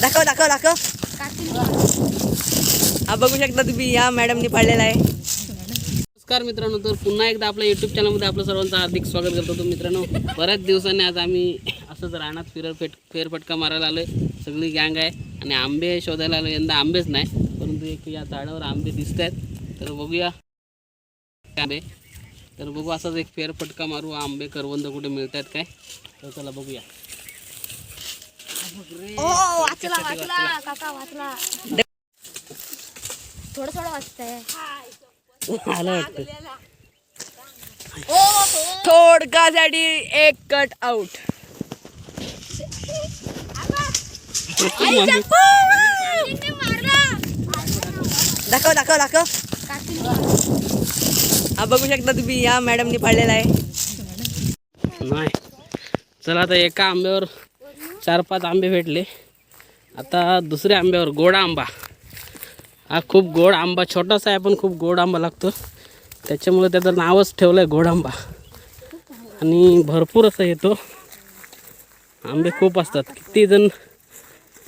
दाखव दाखव दाखव. हा बघू शकता तुम्ही या मॅडमनी पाडलेला आहे. नमस्कार मित्रांनो तर पुन्हा एकदा आपल्या यूट्यूब चॅनलमध्ये आपलं सर्वांचं हार्दिक स्वागत करतो तर मित्रांनो. बऱ्याच दिवसांनी आज आम्ही असंच रानात फिर फेट फेरफटका मारायला आलो आहे सगळी गँग आहे आणि आंबे शोधायला आलो यंदा आंबेच नाही परंतु एक या झाडावर आंबे दिसत आहेत तर बघूया. आंबे. तर बघू असाच एक फेरफटका मारू आंबे करवंद कुठे मिळत आहेत काय? तर चला बघूया. वाचला थोडं थोडं वाचतंय. आलं वाटतं. थोडकासाठी एक कट आउट दाखव दाखव दाखव. हा बघू शकता तुम्ही या मॅडमनी पाडलेला आहे. नाही. चला आता एका आंब्यावर चार पाच आंबे भेटले. आता दुसऱ्या आंब्यावर गोड आंबा. हा खूप गोड आंबा छोटासा आहे पण खूप गोड आंबा लागतो. त्याच्यामुळे त्याचं नावच ठेवलं आहे गोड आंबा. आणि भरपूर असं येतो. आंबे खूप असतात. किती जण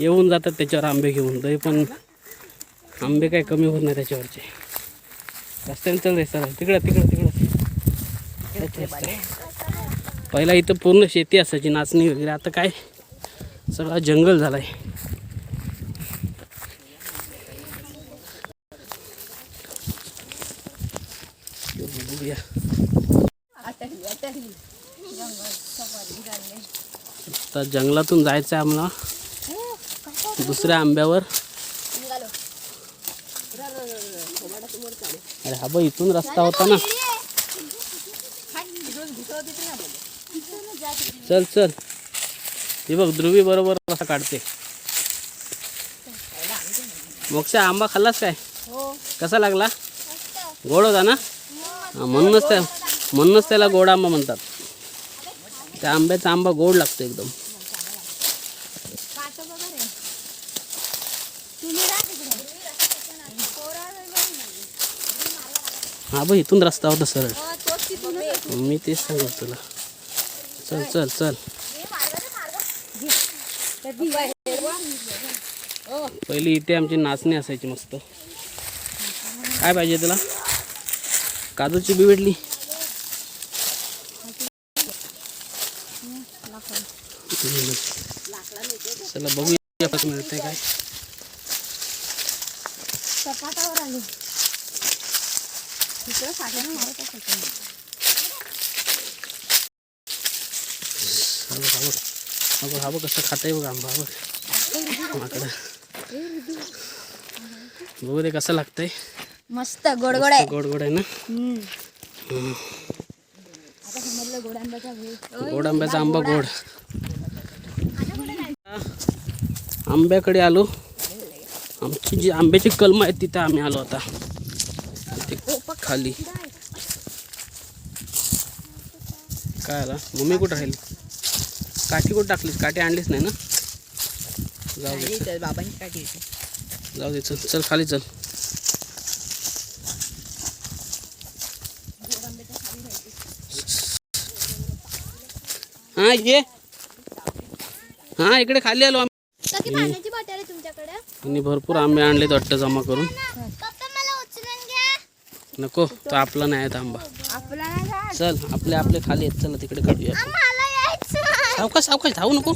येऊन जातात त्याच्यावर आंबे घेऊन. तरी पण आंबे काही कमी होत नाही त्याच्यावरचे. रस्त्याने चल रे सर तिकडं तिकडं तिकडं. पहिला इथं पूर्ण शेती असायची नाचणी वगैरे. आता काय? सगळा जंगल झालाय. आता जंगलातून जायचं आहे आम्हाला दुसऱ्या आंब्यावर. अरे हा बघ इथून रस्ता होता ना. चल चल. हे बघ ध्रुवी बरोबर कसा काढते. मोक्षा आंबा खाल्लास काय? कसा लागला? गोड होता ना? हा, म्हणूनच त्या म्हणूनच त्याला गोड आंबा म्हणतात. त्या आंब्याचा आंबा गोड लागतो एकदम. हा बघ इथून रस्ता होता सरळ. मी तेच सांगत तुला. चल चल चल. पहिली इथे आमची नाचणी असायची मस्त. काय पाहिजे तुला? काजूची बी भेटली. चला बघूया. कसं मिळतंय काय सपाटावर आली. तिकडं साठ्यानं मारत असायचं हा बघ, हा बघ. कसं आंबा हा बघ माकडं बघू दे कसं लागतंय मस्त गोड गोड आहे गोड गोड आहे ना? गोड आंब्याचा आंबा गोड. आंब्याकडे आलो. आमची जी आंब्याची कलम आहेत तिथे आम्ही आलो आता. खाली। काय आला? मम्मी कुठं राहिली? काठी कुठं टाकलीस? काठी आणलीच नाही ना? जाऊ दे बाबांची काठी जाऊ दे चल. चल खाली चल. हा ये. हा इकडे खाली आलो आम्ही. आणि भरपूर आंबे आणलेत वाटतं जमा करून. नको तो आपला नाही आहेत आंबा. चल आपले आपले खाली आहेत. चला तिकडे काढूया. सावकाश सावकाश धावू नको.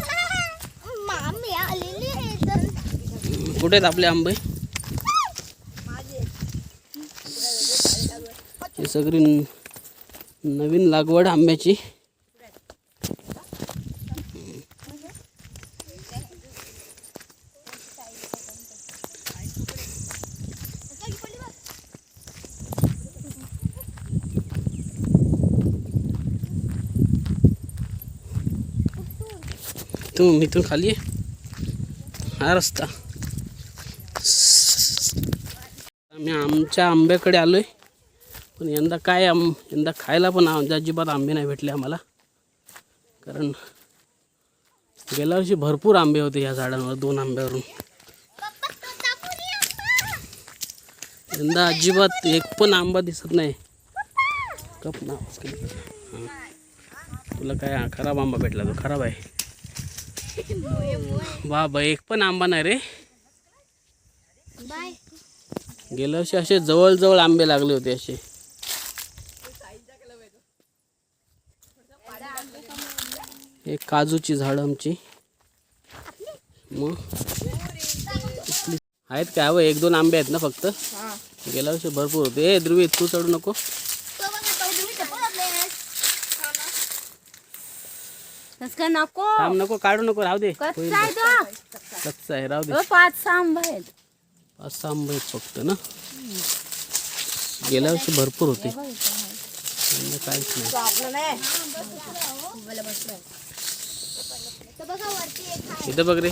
कुठे आहेत आपले आंबे? ही सगळी नवीन लागवड आंब्याची. तू इथून खाली. आहे हा रस्ता. आम्ही आमच्या आंब्याकडे आलो आहे पण यंदा काय आम यंदा खायला पण आमच्या अजिबात आंबे नाही भेटले आम्हाला. कारण गेल्या वर्षी भरपूर आंबे होते या झाडांवर दोन आंब्यावरून. यंदा अजिबात एक पण आंबा दिसत नाही. कप ना तुला काय खराब आंबा भेटला तो? खराब आहे. वा बा एक पण आंबा नाही रे. गेल्या वर्षी असे जवळजवळ आंबे लागले होते असे. हे काजूची झाडं आमची. मग आहेत काय? हवं एक दोन आंबे आहेत ना फक्त. गेल्या वर्षी भरपूर होते. ए ध्रुवी तू चढू नको. का नको थांब नको काढू नको राहू दे. होईल. कच्चा आहे तो. कच्चा आहे राहू दे. अ, पाच सहा आंबा आहेत. पाच सहा आंबे आहेत फक्त ना. गेल्या वर्षी भरपूर होते. यंदा काहीच नाही. तो बघा वरती इथं बघ रे.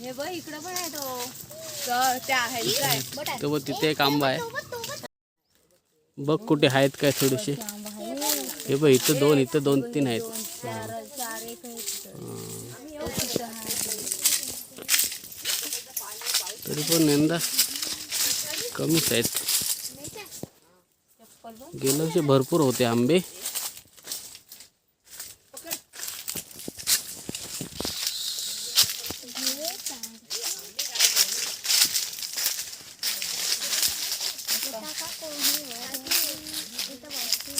हे बघ इकडं पण आहे तो. त्या ह्यांचं आहे तो बघ तिथे एक आंबा आहे. बघ कुठे आहेत काय थोडेसे. हे बघ इथं दोन इथं दोन तीन आहेत. तरी पण यंदा कमीच आहेत. गेल्या वर्षी भरपूर होते आंबे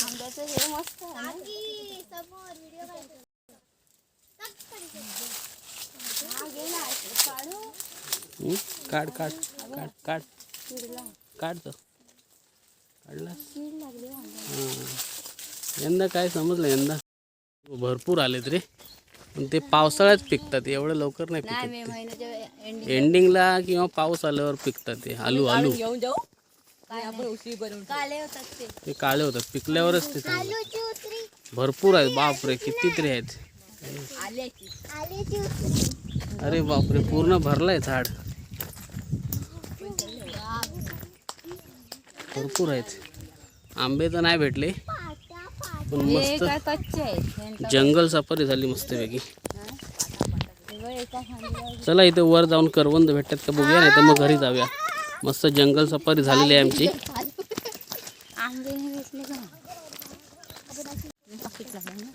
आंब्याचं हे मस्त आहे ना. काकी, समोर व्हिडिओ काढतो. काक पडतो. हं? काढ काढ काढ काढ. काढ तो. काढला यंदा काय समजलं यंदा? भरपूर आलेत रे. पण ते पावसाळ्यात पिकतात एवढं लवकर नाही नाही मे पिकत एंडिंगला किंवा पाऊस आल्यावर पिकतात ते. आलू आलू ते. काळे होतात पिकल्यावरच ते चांगलं. आलूची उतरी. भरपूर आहेत बापरे किती तरी आहेत. आल्याची. आलूची उतरी अरे बापरे पूर्ण भरलंय झाड. भरपूर आहेत. आंबे तर नाही भेटले पण मस्त जंगल सफारी झाली मस्तपैकी. चला इथे वर जाऊन करवंद भेटतात का बघूया नाही तर मग घरी जाऊया. मस्त जंगल सफारी झालेली आहे आमची. आंबे हे भेटले का पाकिट लागलं ना.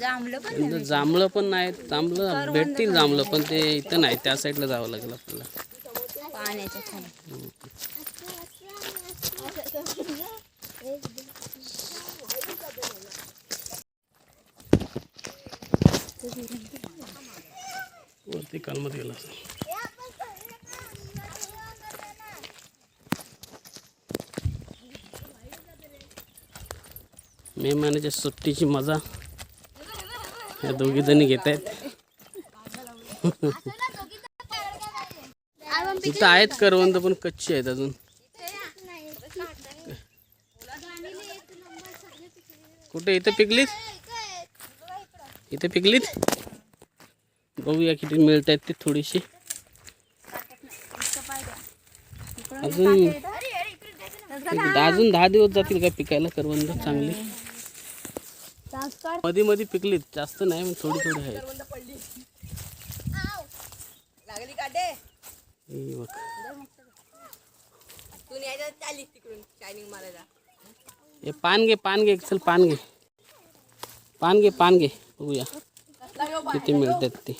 जांभलं इथं जांभळं पण नाही जांभळं भेटतील जांभळं पण ते इथं नाही त्या साईडला जावं लागेल आपल्याला. पाण्याच्या वरती कालमत गेला असेल. मे महिन्याच्या सुट्टीची मजा. दोघी जणी घेत आहेत. तिथं आहेत करवंद पण कच्ची आहेत अजून. कुठे? इथं पिकलीत? इथे पिकलीत? बघूया किती मिळत आहेत ते थोडीशी. अजून अजून दहा दिवस जातील का पिकायला करवंद? चांगली. मध्ये मध्ये पिकलीत. जास्त नाही पण थोडी थोडी आहेत लागली काटे तू न्यायचं चालीस तिकडून. शायनिंग मारायला. हे पान घे पान घे चल पान घे. पान घे पान घे. बघूया. किती मिळतात ते.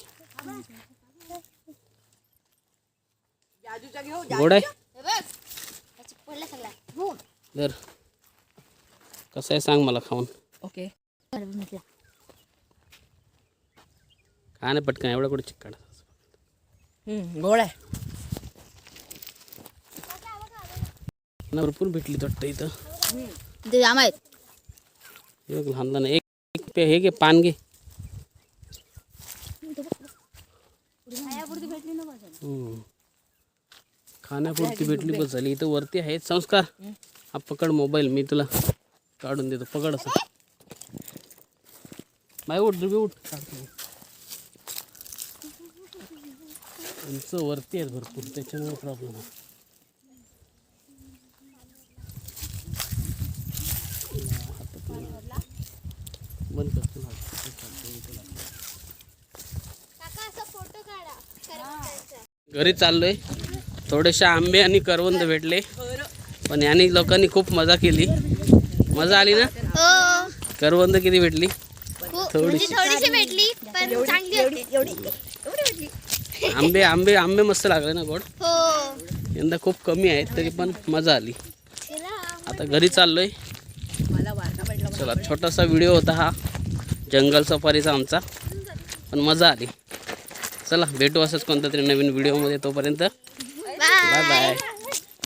गोड आहे पडला सगळा. हो तर कसं आहे सांग मला खाऊन. ओके. का नाही पटकन? एवढा कुठे चिकट? गोड आहे. ना भरपूर भेटली वाटतं इथं. ते जाम आहेत. बघ लहान लहान एक एक पे हे घे पान घे. हम्म. खाण्यापुरती भेटली बस झाली. इथं वरती आहेत संस्कार. हा पकड मोबाईल मी तुला काढून देतो. पकड असं. बाय उठ दुबी उठ. उंच वरती आहेत भरपूर त्याच्यामुळे प्रॉब्लेम आहे बंद करतो. घरी चाललोय. थोडेसे आंबे आणि करवंद भेटले. पण यांनी लोकांनी खूप मजा केली. मजा आली ना? हो. करवंद किती भेटली? थोडीशी. म्हणजे थोडीशी भेटली पण चांगली होती. एवढी. भेटली आंबे आंबे आंबे मस्त लागले ना गोड? हो. यंदा खूप कमी आहेत तरी पण मजा आली. आता घरी चाललोय. चला छोटासा व्हिडिओ होता हा. जंगल सफारीचा आमचा. पण मजा आली. चला भेटू असंच कोणत्या तरी नवीन व्हिडिओमध्ये तोपर्यंत. Bye bye.